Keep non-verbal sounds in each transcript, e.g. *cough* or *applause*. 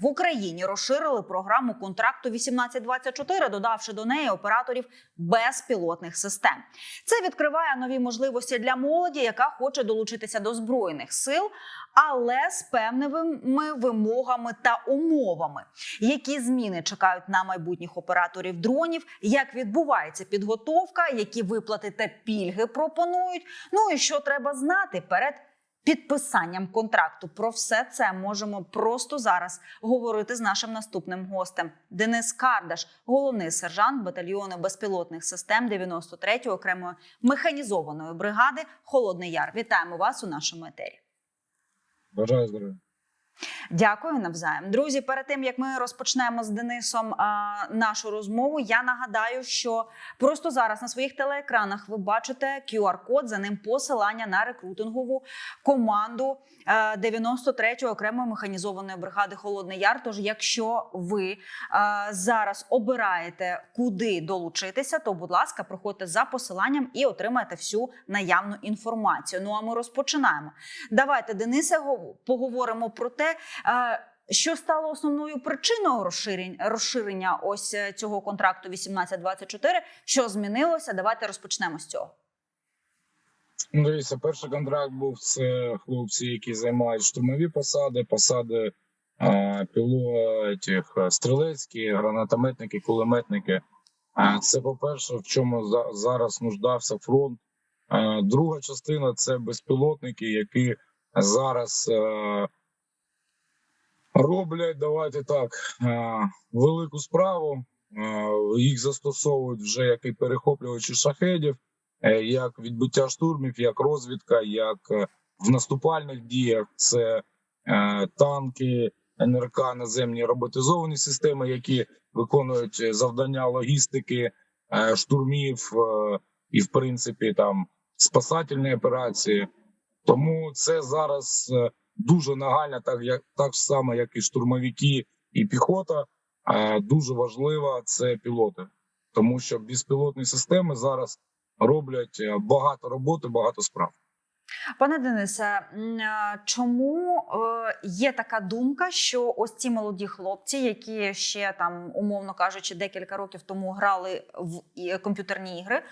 В Україні розширили програму контракту 1824, додавши до неї операторів безпілотних систем. Це відкриває нові можливості для молоді, яка хоче долучитися до збройних сил, але з певними вимогами та умовами. Які зміни чекають на майбутніх операторів дронів? Як відбувається підготовка? Які виплати та пільги пропонують? Ну і що треба знати перед підписанням контракту? Про все це можемо просто зараз говорити з нашим наступним гостем. Денис Кардаш, головний сержант батальйону безпілотних систем 93-ї окремої механізованої бригади Холодний Яр. Вітаємо вас у нашому етері. Бажаю здоров'я. Дякую навзаєм. Друзі. Перед тим як ми розпочнемо з Денисом а, нашу розмову, я нагадаю, що просто зараз на своїх телеекранах ви бачите QR-код, за ним посилання на рекрутингову команду е, 93-ї окремої механізованої бригади Холодний Яр. Тож, якщо ви е, зараз обираєте, куди долучитися, то будь ласка, проходьте за посиланням і отримаєте всю наявну інформацію. Ну а ми розпочинаємо. Давайте, Денисе, поговоримо про те, е, що стало основною причиною розширень- розширення ось е, цього контракту 1824, Що змінилося? Давайте розпочнемо з цього. Ну, дивіться, перший контракт був це хлопці, які займають штурмові посади, посади е, пілотів е, стрілецькі, гранатометники, кулеметники. Це по-перше, в чому за, зараз нуждався фронт. Друга частина це безпілотники, які зараз е, роблять, давайте так, е, велику справу. Е, їх застосовують вже як і перехоплювачі шахедів. е, як відбиття штурмів, як розвідка, як в наступальних діях це танки, НРК, наземні роботизовані системи, які виконують завдання логістики, штурмів і, в принципі, там спасательні операції. Тому це зараз дуже нагальна, так як так само, як і штурмовики і піхота. Е, Дуже важлива це пілоти, тому що безпілотні системи зараз роблять е, багато роботи, багато справ. Пане Денисе, чому е, є така думка, що ось ці молоді хлопці, які ще там, умовно кажучи, декілька років тому грали в комп'ютерні ігри,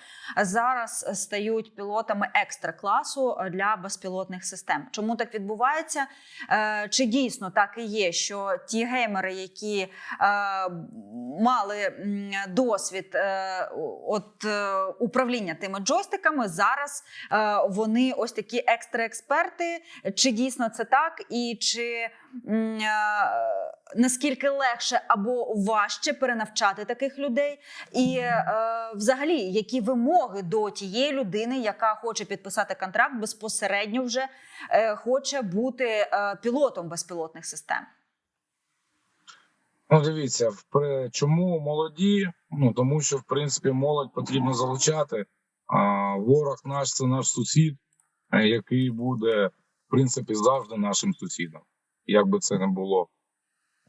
зараз стають пілотами екстра класу для безпілотних систем? Чому так відбувається? Е, Чи дійсно так і є, що ті геймери, які е, мали досвід от управління тими джойстиками, зараз вони ось такі екстра експерти. Чи дійсно це так, і чи м, е, наскільки легше або важче перенавчати таких людей? І е, взагалі, які вимоги до тієї людини, яка хоче підписати контракт, безпосередньо вже е, хоче бути е, пілотом безпілотних систем? Ну, дивіться, чому молоді? Ну тому що в принципі молодь потрібно залучати. А ворог наш це наш сусід, *laughs* який буде в принципі завжди нашим сусідом. Як би це не було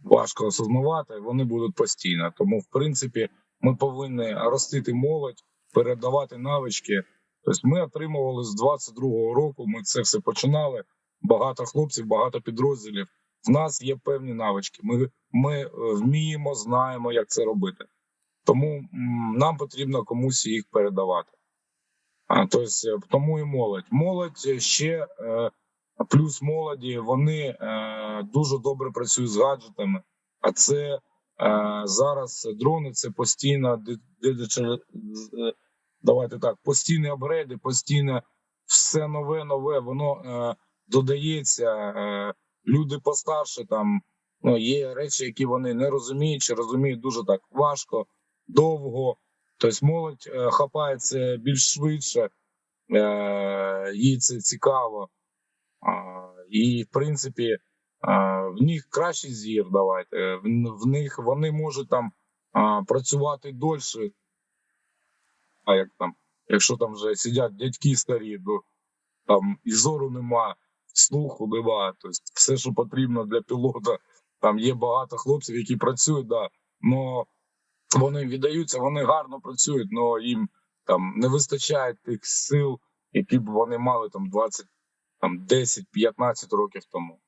важко осознавати, вони будуть постійно. Тому, в принципі, ми повинні ростити молодь, передавати навички. Тобто, ми отримували з 22-го року. Ми це все починали. Багато хлопців, багато підрозділів. В нас є певні навички. Ми, ми е, вміємо, знаємо, як це робити. Тому нам потрібно комусь їх передавати. А, тобто, е, тому і молодь. Молодь е, ще е, плюс молоді, вони дуже добре працюють з гаджетами. А це зараз дрони це постійно е, давайте так, постійні апгрейди, постійно все нове, нове, воно е, додається. Е, люди постарше там ну, є речі, які вони не розуміють, чи розуміють дуже так важко, довго. Тобто молодь е, хапає більш швидше, е, їй це цікаво. І, в принципі, а, в них кращий зір, давайте. В, них вони можуть там працювати дольше. А як там, якщо там вже сидять дядьки старі, то там і зору нема, слуху нема. Тобто все, що потрібно для пілота. Там є багато хлопців, які працюють, да, но вони віддаються, вони гарно працюють, але їм там не вистачає тих сил, які б вони мали там 20, там 10-15 років тому.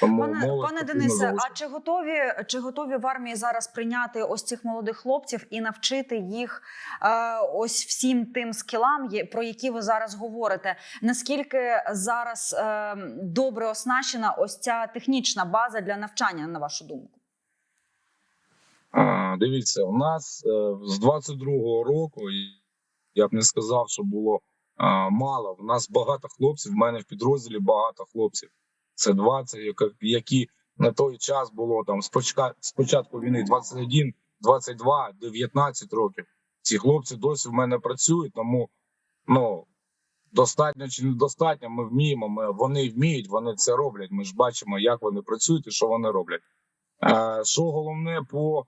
Тому Пане, молодь пане Денисе, а чи готові, чи готові в армії зараз прийняти ось цих молодих хлопців і навчити їх е, ось всім тим скілам, про які ви зараз говорите? Наскільки зараз е, добре оснащена ось ця технічна база для навчання, на вашу думку? Дивіться, у нас е, з 22-го року я б не сказав, що було мало. У нас багато хлопців. В мене в підрозділі багато хлопців. Це 20, які на той час було там спочатку, спочатку війни 21, 22, 19 років. Ці хлопці досі в мене працюють, тому ну достатньо чи недостатньо. Ми вміємо. Ми вони вміють, вони це роблять. Ми ж бачимо, як вони працюють і що вони роблять. Е, що головне по,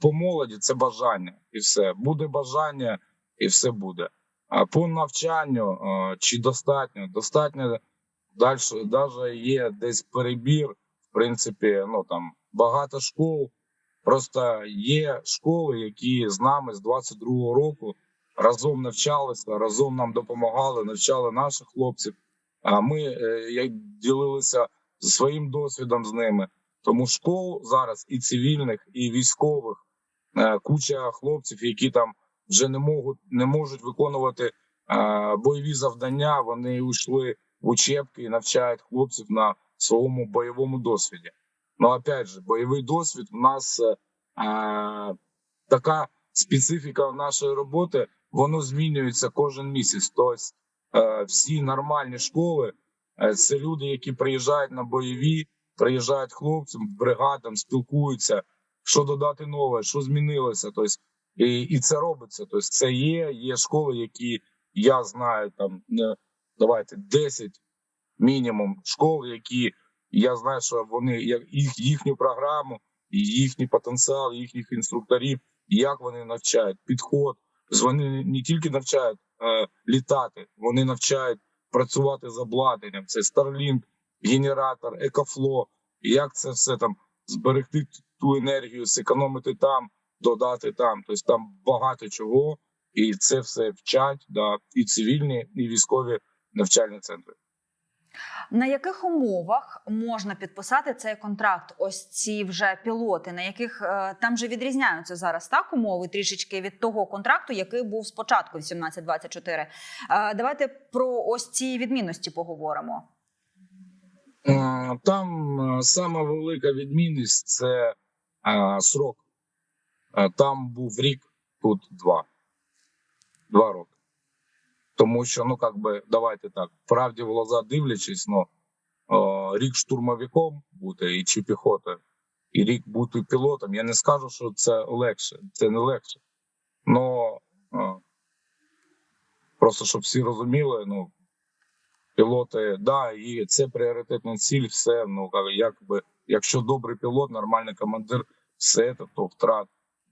по молоді це бажання, і все буде бажання, і все буде. А по навчанню чи достатньо? Достатньо далі, навіть є десь перебір. В принципі, ну там багато школ. Просто є школи, які з нами з 22-го року разом навчалися, разом нам допомагали, навчали наших хлопців. А ми е, як ділилися своїм досвідом з ними. Тому школ зараз і цивільних, і військових е, куча хлопців, які там вже не можуть не можуть виконувати е, бойові завдання. Вони йшли в учебки і навчають хлопців на своєму бойовому досвіді. Ну опять же, бойовий досвід у нас е, така специфіка нашої роботи, воно змінюється кожен місяць. Тобто всі нормальні школи це люди, які приїжджають на бойові приїжджають хлопцям, бригадам, спілкуються, що додати нове, що змінилося. Тобто, і, і це робиться. Тобто, це є. Є школи, які я знаю там давайте 10 мінімум школ, які я знаю, що вони їх їхню програму, їхній потенціал, їхніх інструкторів, як вони навчають підход. Тобто Вони не тільки навчають е, літати, вони навчають працювати з обладнанням. Це Starlink, генератор, екофло, як це все там зберегти ту енергію, зекономити там, додати там. Тобто там багато чого, і це все вчать да, і цивільні, і військові навчальні центри. На яких умовах можна підписати цей контракт? Ось ці вже пілоти, на яких е, там же відрізняються зараз так умови трішечки від того контракту, який був спочатку 18-24. Е, Давайте про ось ці відмінності поговоримо. Е, Там е, сама велика відмінність це е, срок. Там був рік, тут два. Два роки. Тому що, ну як би, давайте так, правді в глаза дивлячись, ну рік штурмовиком бути і чи піхотою, і рік бути пілотом. Я не скажу, що це легше, це не легше. Е, просто щоб всі розуміли, ну пілоти, да, і це пріоритетна ціль, все. Ну якби, якщо добрий пілот, нормальний командир, все це, то втрат,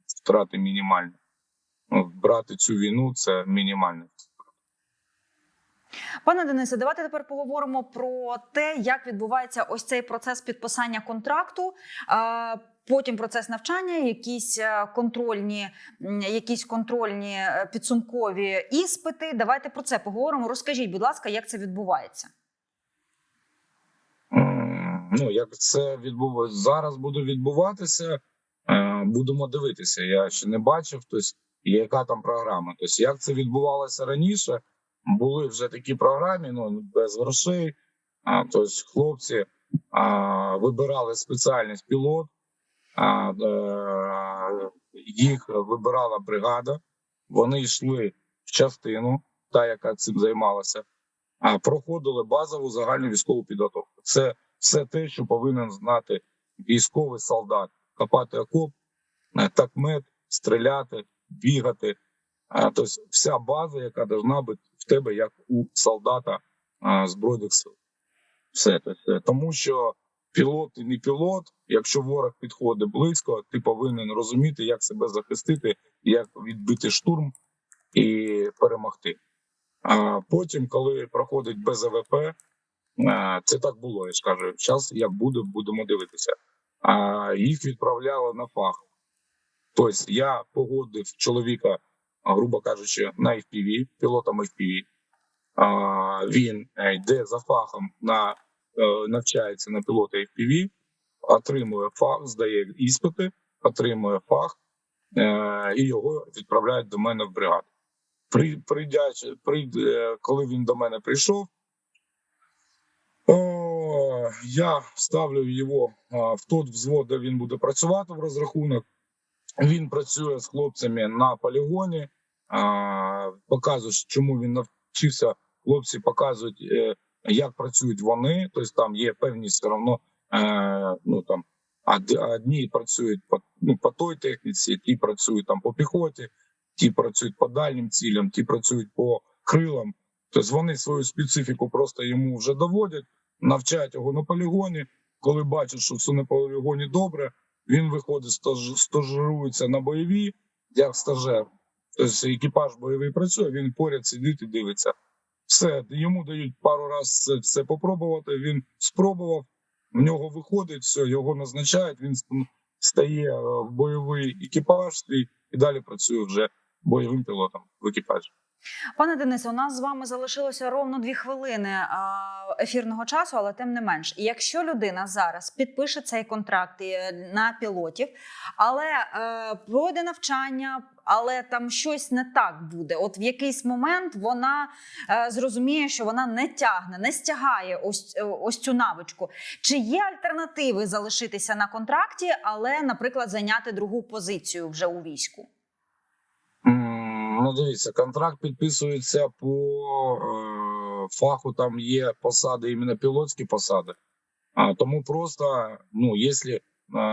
втрати мінімальні. Ну, брати цю війну це мінімальне. Пане Денисе, давайте тепер поговоримо про те, як відбувається ось цей процес підписання контракту. Потім процес навчання, якісь е, контрольні, якісь контрольні е, підсумкові іспити. Давайте про це поговоримо. Розкажіть, будь ласка, як це відбувається. Ну, як це відбувається зараз, буде відбуватися, е, будемо дивитися. Я ще не бачив, тобто, яка там програма. Тобто, як це відбувалося раніше, були вже такі програми, ну без грошей. Тобто, хлопці а, вибирали спеціальність пілот, а, е, їх вибирала бригада. Вони йшли в частину, та яка цим займалася, а проходили базову загальну військову підготовку. Це все те, що повинен знати військовий солдат: копати окоп, е, такмет, стріляти, бігати. Тобто вся база, яка должна бути в тебе, як у солдата збройних сил. Все тобто, тому, що пілот і не пілот, якщо ворог підходить близько, ти повинен розуміти, як себе захистити, як відбити штурм і перемогти. А потім, коли проходить без АВП, це так було. Я ж кажу, зараз як буде, будемо дивитися. А їх відправляли на фах. Тобто я погодив чоловіка, грубо кажучи, на FPV, пілотом FPV. Він е, йде за фахом на навчається на пілота FPV, отримує фах, здає іспити, отримує фах, е, і його відправляють до мене в бригаду. При, прийдячи, при, е, коли він до мене прийшов, о, я ставлю його в тот взвод, де він буде працювати в розрахунок. Він працює з хлопцями на полігоні, показує, чому він навчився. Хлопці показують, е, як працюють вони. Тобто там є певні все одно, е, ну там од- одні працюють по, ну, по той техніці, ті працюють там по піхоті, ті працюють по дальнім цілям, ті працюють по крилам. Тобто вони свою специфіку просто йому вже доводять, навчають його на полігоні. Коли бачать, що все на полігоні добре, він виходить, стаж- стажирується на бойові, як стажер. Тобто екіпаж бойовий працює, він поряд сидить і дивиться. Все, йому дають пару раз це все попробувати. Він спробував, в нього виходить, все, його назначають. Він стає е, в бойовий екіпаж і далі працює вже бойовим пілотом в екіпажі. Пане Денисе, у нас з вами залишилося ровно дві хвилини ефірного часу, але тим не менш, якщо людина зараз підпише цей контракт е, на пілотів, але е, пройде навчання, але там щось не так буде. От в якийсь момент вона е, зрозуміє, що вона не тягне, не стягає ось, е, ось цю навичку. Чи є альтернативи залишитися на контракті, але, наприклад, зайняти другу позицію вже у війську? Ну, дивіться, контракт підписується по е, фаху. Там є посади, іменно пілотські посади. А, тому просто, ну, якщо е,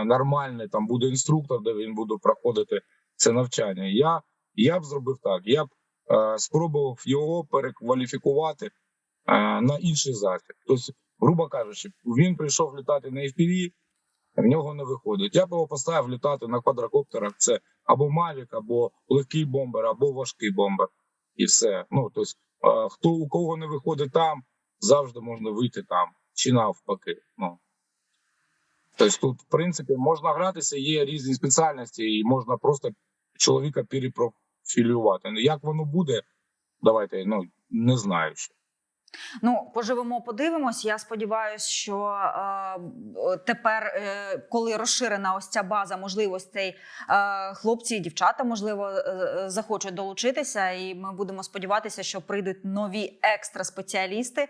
нормальний там буде інструктор, де він буде проходити це навчання, я, я б зробив так. Я б е, спробував його перекваліфікувати е, на інший захід. Тобто, грубо кажучи, він прийшов літати на FPV, в нього не виходить. Я б його поставив літати на квадрокоптерах. Це або Mavic, або легкий бомбер, або важкий бомбер. І все. Ну тобто, хто у кого не виходить там, завжди можна вийти там, чи навпаки. Ну тобто тут, в принципі, можна гратися, є різні спеціальності, і можна просто чоловіка перепрофілювати. Ну, Як воно буде, давайте ну не знаю ще. Ну, поживемо, подивимось. Я сподіваюся, що е, тепер, е, коли розширена ось ця база можливостей, е, хлопці і дівчата, можливо, е, захочуть долучитися, і ми будемо сподіватися, що прийдуть нові екстра спеціалісти, е,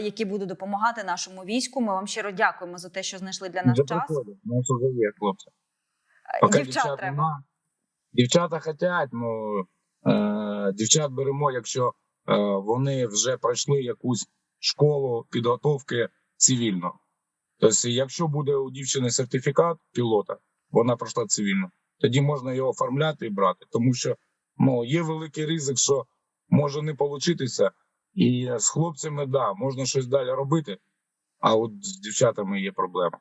які будуть допомагати нашому війську. Ми вам щиро дякуємо за те, що знайшли для нас час. Ну, вже є, хлопці. Поки Дівчат треба. нема. Дівчата хочуть, ну е, дівчат беремо, якщо е, вони вже пройшли якусь школу підготовки цивільно. Тобто, якщо буде у дівчини сертифікат пілота, вона пройшла цивільно, тоді можна його оформляти і брати. Тому що ну, є великий ризик, що може не получитися. І з хлопцями, да, можна щось далі робити, а от з дівчатами є проблема.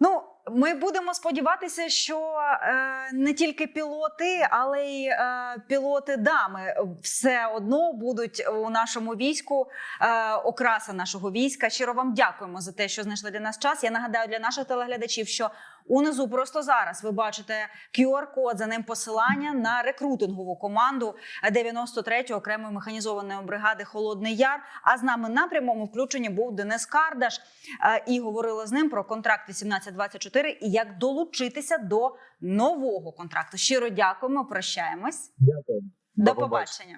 Ну, ми будемо сподіватися, що е, не тільки пілоти, але й е, пілоти дами все одно будуть у нашому війську, е, окраса нашого війська. Щиро вам дякуємо за те, що знайшли для нас час. Я нагадаю для наших телеглядачів, що унизу просто зараз ви бачите QR-код, за ним посилання на рекрутингову команду 93-ї окремої механізованої бригади Холодний Яр. А з нами на прямому включенні був Денис Кардаш. Е, і говорили з ним про контракт 1824 і як долучитися до нового контракту. Щиро дякуємо, прощаємось. Дякую. До, побачення.